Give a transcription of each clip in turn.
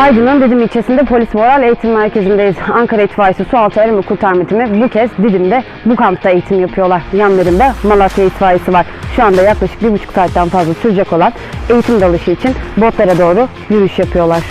Aydın'ın Didim ilçesinde Polis Moral Eğitim Merkezi'ndeyiz. Ankara İtfaiyesi Sualtı Arama Kurtarma Timi bu kez Didim'de bu kampta eğitim yapıyorlar. Yanlarında Malatya İtfaiyesi var. Şu anda yaklaşık bir buçuk saatten fazla sürecek olan eğitim dalışı için botlara doğru yürüyüş yapıyorlar.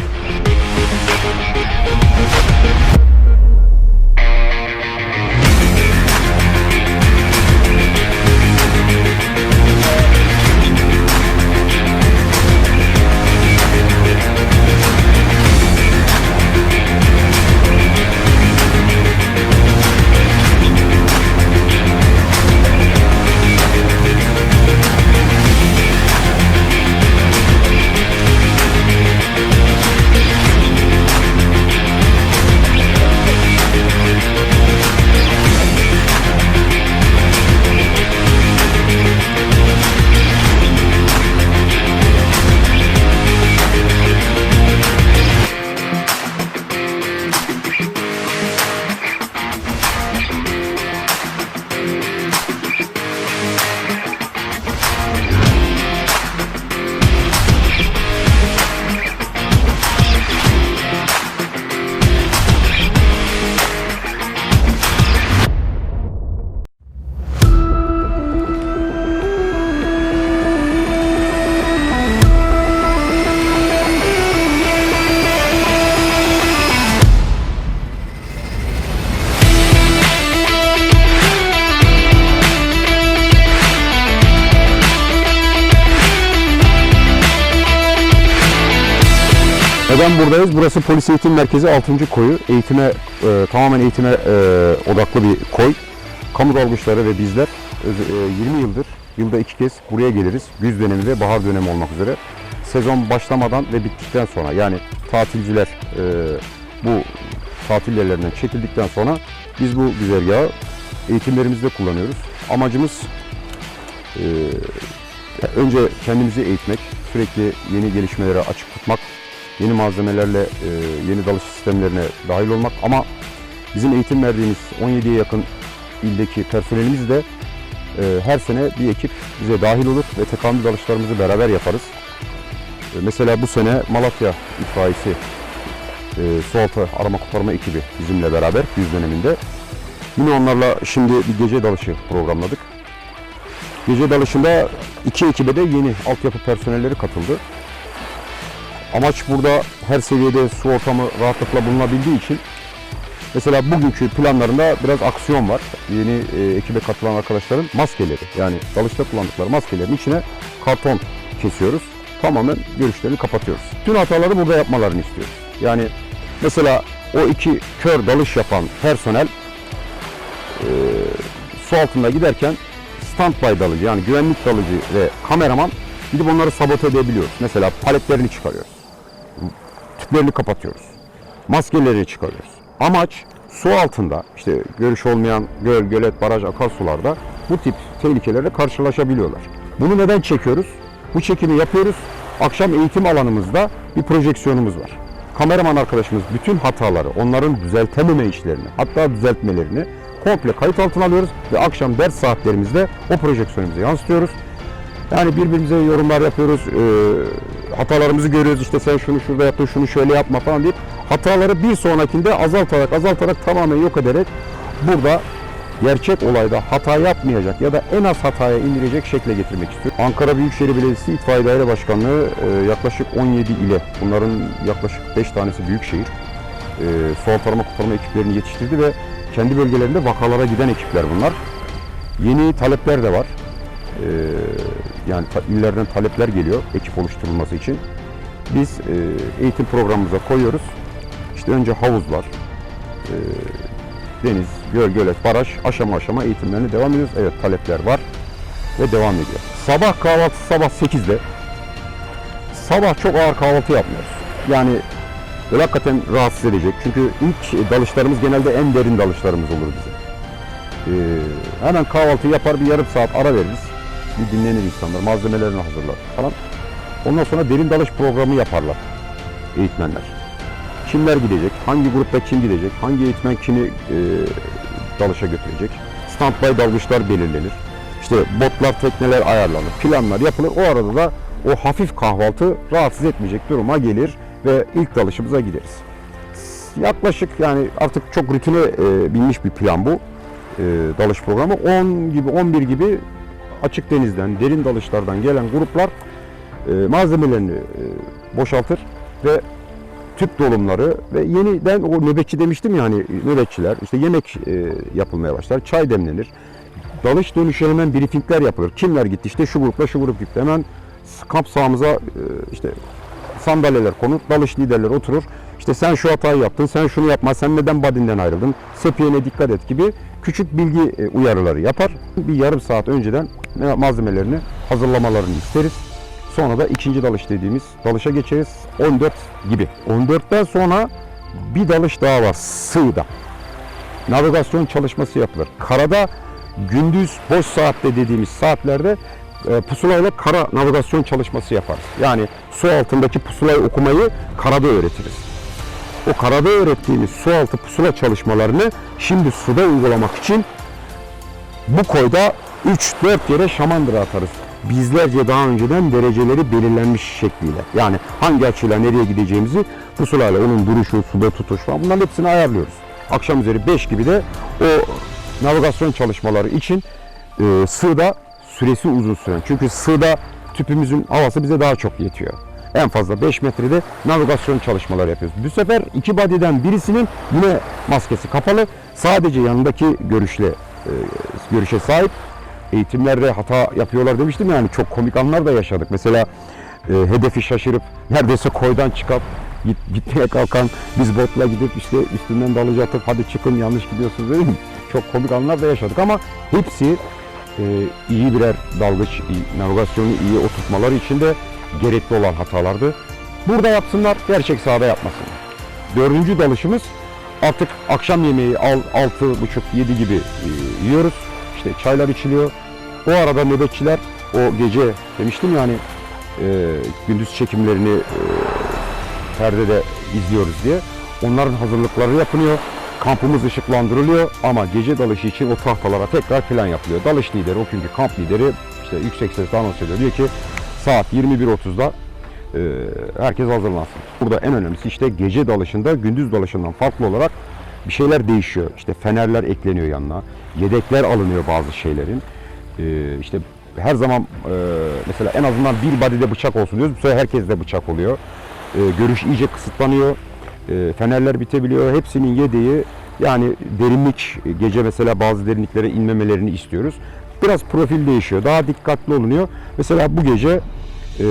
Neden buradayız? Burası Polis Eğitim Merkezi 6. koyu. Eğitime, e, tamamen eğitime e, odaklı bir koy. Kamu dalgıçları ve bizler e, 20 yıldır, yılda iki kez buraya geliriz. Güz dönemi ve bahar dönemi olmak üzere. Sezon başlamadan ve bittikten sonra yani tatilciler e, bu tatil yerlerinden çekildikten sonra biz bu güzergahı eğitimlerimizde kullanıyoruz. Amacımız e, önce kendimizi eğitmek, sürekli yeni gelişmelere açık tutmak, yeni malzemelerle e, yeni dalış sistemlerine dahil olmak ama bizim eğitim verdiğimiz 17'ye yakın ildeki personelimiz de e, her sene bir ekip bize dahil olur ve tekamül dalışlarımızı beraber yaparız. E, mesela bu sene Malatya itfaiyesi e, sualtı arama kurtarma ekibi bizimle beraber yüz döneminde. Yine onlarla şimdi bir gece dalışı programladık. Gece dalışında iki ekibe de yeni altyapı personelleri katıldı. Amaç burada her seviyede su ortamı rahatlıkla bulunabildiği için mesela bugünkü planlarında biraz aksiyon var. Yeni e, ekibe katılan arkadaşların maskeleri yani dalışta kullandıkları maskelerin içine karton kesiyoruz. Tamamen görüşlerini kapatıyoruz. Tüm hataları burada yapmalarını istiyoruz. Yani mesela o iki kör dalış yapan personel e, su altında giderken standby dalıcı yani güvenlik dalıcı ve kameraman gidip onları sabote edebiliyoruz. Mesela paletlerini çıkarıyoruz tüplerini kapatıyoruz. Maskeleri çıkarıyoruz. Amaç su altında işte görüş olmayan göl, gölet, baraj, akarsularda bu tip tehlikelerle karşılaşabiliyorlar. Bunu neden çekiyoruz? Bu çekimi yapıyoruz. Akşam eğitim alanımızda bir projeksiyonumuz var. Kameraman arkadaşımız bütün hataları, onların düzeltememe işlerini, hatta düzeltmelerini komple kayıt altına alıyoruz ve akşam ders saatlerimizde o projeksiyonumuza yansıtıyoruz. Yani birbirimize yorumlar yapıyoruz, hatalarımızı görüyoruz. İşte sen şunu şurada yaptın, şunu şöyle yapma falan deyip hataları bir sonrakinde azaltarak azaltarak tamamen yok ederek burada gerçek olayda hata yapmayacak ya da en az hataya indirecek şekle getirmek istiyor. Ankara Büyükşehir Belediyesi İtfaiye Daire Başkanlığı e, yaklaşık 17 ile bunların yaklaşık 5 tanesi büyükşehir e, su altı arama kurtarma ekiplerini yetiştirdi ve kendi bölgelerinde vakalara giden ekipler bunlar. Yeni talepler de var. Ee, yani illerden talepler geliyor ekip oluşturulması için. Biz e, eğitim programımıza koyuyoruz. İşte önce havuzlar, e, deniz, göl, gölet, baraj aşama aşama eğitimlerine devam ediyoruz. Evet talepler var ve devam ediyor. Sabah kahvaltısı sabah 8'de. Sabah çok ağır kahvaltı yapmıyoruz. Yani böyle hakikaten rahatsız edecek. Çünkü ilk dalışlarımız genelde en derin dalışlarımız olur bizim. Ee, hemen kahvaltı yapar bir yarım saat ara veririz. Bir dinlenir insanlar, malzemelerini hazırlar falan. Ondan sonra derin dalış programı yaparlar eğitmenler. Kimler gidecek, hangi grupta kim gidecek, hangi eğitmen kimi e, dalışa götürecek. Standby dalgıçlar belirlenir. İşte botlar, tekneler ayarlanır, planlar yapılır. O arada da o hafif kahvaltı rahatsız etmeyecek duruma gelir ve ilk dalışımıza gideriz. Yaklaşık yani artık çok rutine e, binmiş bir plan bu. E, dalış programı 10 gibi 11 gibi açık denizden, derin dalışlardan gelen gruplar e, malzemelerini e, boşaltır ve tüp dolumları ve yeniden o nöbetçi demiştim ya hani nöbetçiler işte yemek e, yapılmaya başlar, çay demlenir. Dalış dönüşü hemen briefingler yapılır. Kimler gitti işte şu grupla şu grup gitti. Hemen kamp e, işte sandalyeler konur, dalış liderleri oturur. İşte sen şu hatayı yaptın, sen şunu yapma, sen neden badinden ayrıldın, sepiyene dikkat et gibi küçük bilgi e, uyarıları yapar. Bir yarım saat önceden malzemelerini hazırlamalarını isteriz. Sonra da ikinci dalış dediğimiz dalışa geçeriz. 14 gibi. 14'ten sonra bir dalış daha var sığda. Navigasyon çalışması yapılır. Karada gündüz boş saatte dediğimiz saatlerde e, pusulayla kara navigasyon çalışması yaparız. Yani su altındaki pusulayı okumayı karada öğretiriz. O karada öğrettiğimiz su altı pusula çalışmalarını şimdi suda uygulamak için bu koyda 3-4 yere şamandıra atarız. Bizlerce daha önceden dereceleri belirlenmiş şekliyle. Yani hangi açıyla nereye gideceğimizi pusulayla onun duruşu, suda tutuş falan bunların hepsini ayarlıyoruz. Akşam üzeri 5 gibi de o navigasyon çalışmaları için e, sığda süresi uzun süren. Çünkü sığda tüpümüzün havası bize daha çok yetiyor. En fazla 5 metrede navigasyon çalışmaları yapıyoruz. Bu sefer iki body'den birisinin yine maskesi kapalı. Sadece yanındaki görüşle e, görüşe sahip. Eğitimlerde hata yapıyorlar demiştim yani çok komik anlar da yaşadık. Mesela e, hedefi şaşırıp neredeyse koydan çıkıp git, gitmeye kalkan biz botla gidip işte üstünden dalacaktık hadi çıkın yanlış gidiyorsunuz değil mi? Çok komik anlar da yaşadık ama hepsi e, iyi birer dalgıç, iyi, navigasyonu iyi oturtmaları için de gerekli olan hatalardı. Burada yapsınlar, gerçek sahada yapmasınlar. Dördüncü dalışımız artık akşam yemeği al, altı buçuk yedi gibi e, yiyoruz. İşte çaylar içiliyor. O arada nöbetçiler o gece demiştim yani e, gündüz çekimlerini e, perdede izliyoruz diye. Onların hazırlıkları yapılıyor. Kampımız ışıklandırılıyor ama gece dalışı için o tahtalara tekrar plan yapılıyor. Dalış lideri, o günkü kamp lideri işte yüksek sesle anons ediyor. Diyor ki saat 21.30'da e, herkes hazırlansın. Burada en önemlisi işte gece dalışında gündüz dalışından farklı olarak bir şeyler değişiyor. İşte fenerler ekleniyor yanına. Yedekler alınıyor bazı şeylerin. E, işte her zaman e, mesela en azından bir body'de bıçak olsun diyoruz. Bu sefer herkeste bıçak oluyor. E, görüş iyice kısıtlanıyor. E, fenerler bitebiliyor. Hepsinin yedeği yani derinlik gece mesela bazı derinliklere inmemelerini istiyoruz. Biraz profil değişiyor. Daha dikkatli olunuyor. Mesela bu gece e,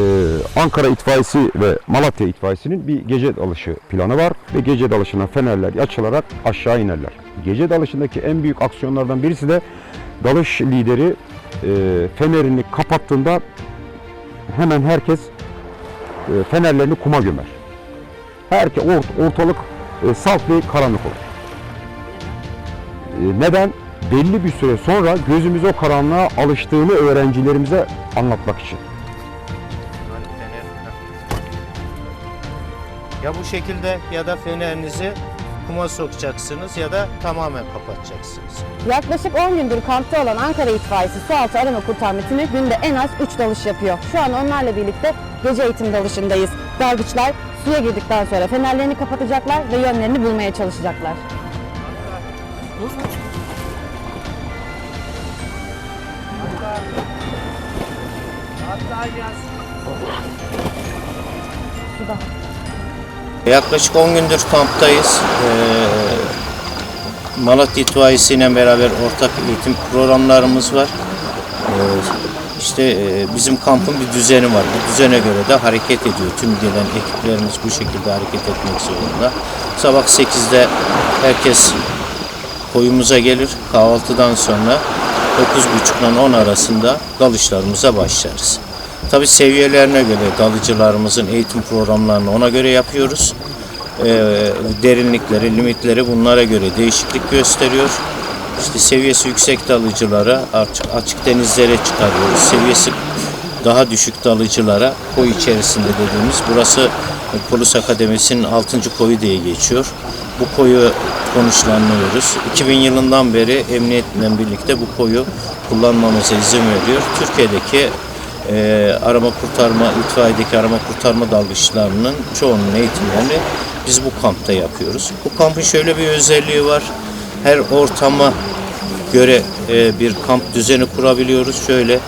Ankara İtfaiyesi ve Malatya İtfaiyesi'nin bir gece dalışı planı var ve gece dalışına fenerler açılarak aşağı inerler. Gece dalışındaki en büyük aksiyonlardan birisi de dalış lideri e, fenerini kapattığında hemen herkes e, fenerlerini kuma gömer. Herke ort- ortalık e, salt ve karanlık olur. E, neden? Belli bir süre sonra gözümüz o karanlığa alıştığını öğrencilerimize anlatmak için. Ya bu şekilde ya da fenerinizi kuma sokacaksınız ya da tamamen kapatacaksınız. Yaklaşık 10 gündür kampta olan Ankara İtfaiyesi Sualtı Arama Kurtarma Timi günde en az 3 dalış yapıyor. Şu an onlarla birlikte gece eğitim dalışındayız. Dalgıçlar suya girdikten sonra fenerlerini kapatacaklar ve yönlerini bulmaya çalışacaklar. Yaklaşık 10 gündür kamptayız. Ee, Malatya İtfaiyesi ile beraber ortak eğitim programlarımız var. Ee, işte e, bizim kampın bir düzeni var. Bu düzene göre de hareket ediyor. Tüm gelen ekiplerimiz bu şekilde hareket etmek zorunda. Sabah 8'de herkes koyumuza gelir. Kahvaltıdan sonra 9.30 ile 10 arasında dalışlarımıza başlarız. Tabi seviyelerine göre dalıcılarımızın eğitim programlarını ona göre yapıyoruz. Ee, derinlikleri, limitleri bunlara göre değişiklik gösteriyor. İşte seviyesi yüksek dalıcılara açık, açık denizlere çıkarıyoruz. Seviyesi daha düşük dalıcılara koy içerisinde dediğimiz burası Polis Akademisi'nin 6. koyu diye geçiyor. Bu koyu konuşlanıyoruz. 2000 yılından beri emniyetle birlikte bu koyu kullanmamıza izin veriyor. Türkiye'deki e, arama kurtarma, itfaiyedeki arama kurtarma dalgıçlarının çoğunun eğitimlerini biz bu kampta yapıyoruz. Bu kampın şöyle bir özelliği var. Her ortama göre e, bir kamp düzeni kurabiliyoruz. Şöyle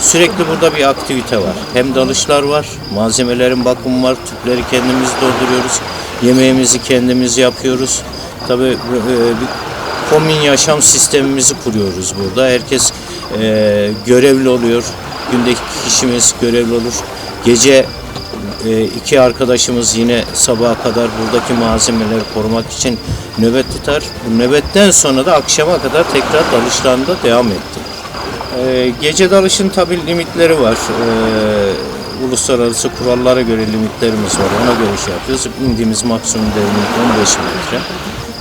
sürekli burada bir aktivite var. Hem dalışlar var, malzemelerin bakımı var, tüpleri kendimiz dolduruyoruz. Yemeğimizi kendimiz yapıyoruz. Tabii e, bir komün yaşam sistemimizi kuruyoruz burada. Herkes e, görevli oluyor. Gündeki kişimiz görevli olur. Gece e, iki arkadaşımız yine sabaha kadar buradaki malzemeleri korumak için nöbet tutar. Bu nöbetten sonra da akşama kadar tekrar dalışlarında devam etti. E, gece dalışın tabi limitleri var. E, uluslararası kurallara göre limitlerimiz var. Ona göre şey yapıyoruz. İndiğimiz maksimum derinlik 15 metre.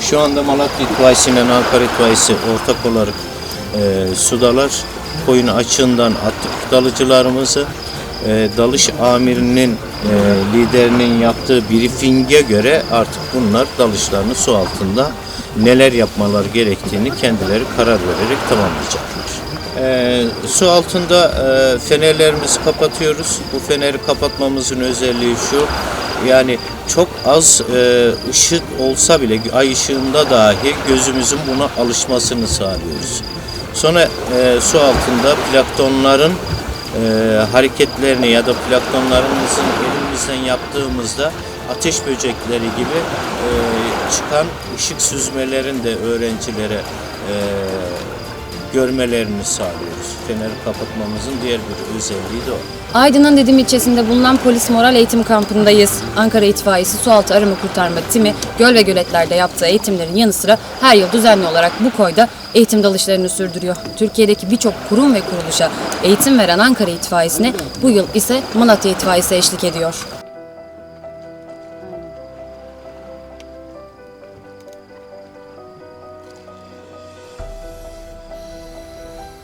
Şu anda Malatya İtfaiyesi ile Ankara İtfaiyesi ortak olarak e, sudalar. Koyun açığından attık dalıcılarımızı. E, dalış amirinin e, liderinin yaptığı briefinge göre artık bunlar dalışlarını su altında neler yapmaları gerektiğini kendileri karar vererek tamamlayacaklar. E, su altında e, fenerlerimizi kapatıyoruz. Bu feneri kapatmamızın özelliği şu. Yani çok az e, ışık olsa bile ay ışığında dahi gözümüzün buna alışmasını sağlıyoruz. Sonra e, su altında planktonların e, hareketlerini ya da planktonlarımızın elimizden yaptığımızda ateş böcekleri gibi e, çıkan ışık süzmelerin de öğrencilere e, görmelerini sağlıyoruz. Feneri kapatmamızın diğer bir özelliği de o. Aydın'ın Didim ilçesinde bulunan polis moral eğitim kampındayız. Ankara İtfaiyesi Sualtı Arama Kurtarma Timi göl ve göletlerde yaptığı eğitimlerin yanı sıra her yıl düzenli olarak bu koyda eğitim dalışlarını sürdürüyor. Türkiye'deki birçok kurum ve kuruluşa eğitim veren Ankara İtfaiyesi'ne bu yıl ise Malatya İtfaiyesi eşlik ediyor.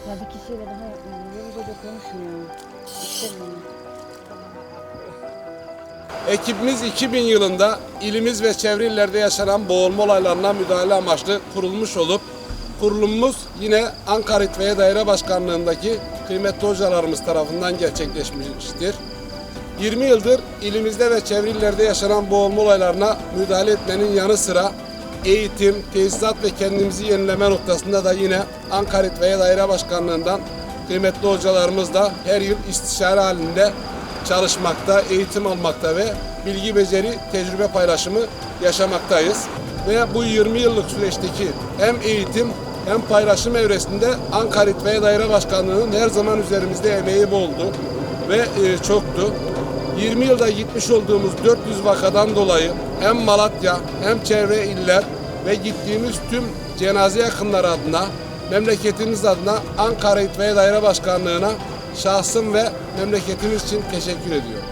Ya bir kişiyle daha yapmam. Yavuz Hoca konuşmuyor. İstemiyorum. Ekibimiz 2000 yılında ilimiz ve çevre illerde yaşanan boğulma olaylarına müdahale amaçlı kurulmuş olup kurulumumuz yine Ankara İtfaiye Daire Başkanlığındaki kıymetli hocalarımız tarafından gerçekleşmiştir. 20 yıldır ilimizde ve çevre illerde yaşanan boğulma olaylarına müdahale etmenin yanı sıra eğitim, tesisat ve kendimizi yenileme noktasında da yine Ankara İtfaiye Daire Başkanlığından kıymetli hocalarımız da her yıl istişare halinde çalışmakta, eğitim almakta ve bilgi beceri, tecrübe paylaşımı yaşamaktayız. Ve bu 20 yıllık süreçteki hem eğitim hem paylaşım evresinde Ankara İtfaiye Daire Başkanlığı'nın her zaman üzerimizde emeği boldu ve e, çoktu. 20 yılda gitmiş olduğumuz 400 vakadan dolayı hem Malatya hem çevre iller ve gittiğimiz tüm cenaze yakınları adına memleketimiz adına Ankara İtfaiye Daire Başkanlığı'na şahsım ve memleketimiz için teşekkür ediyorum.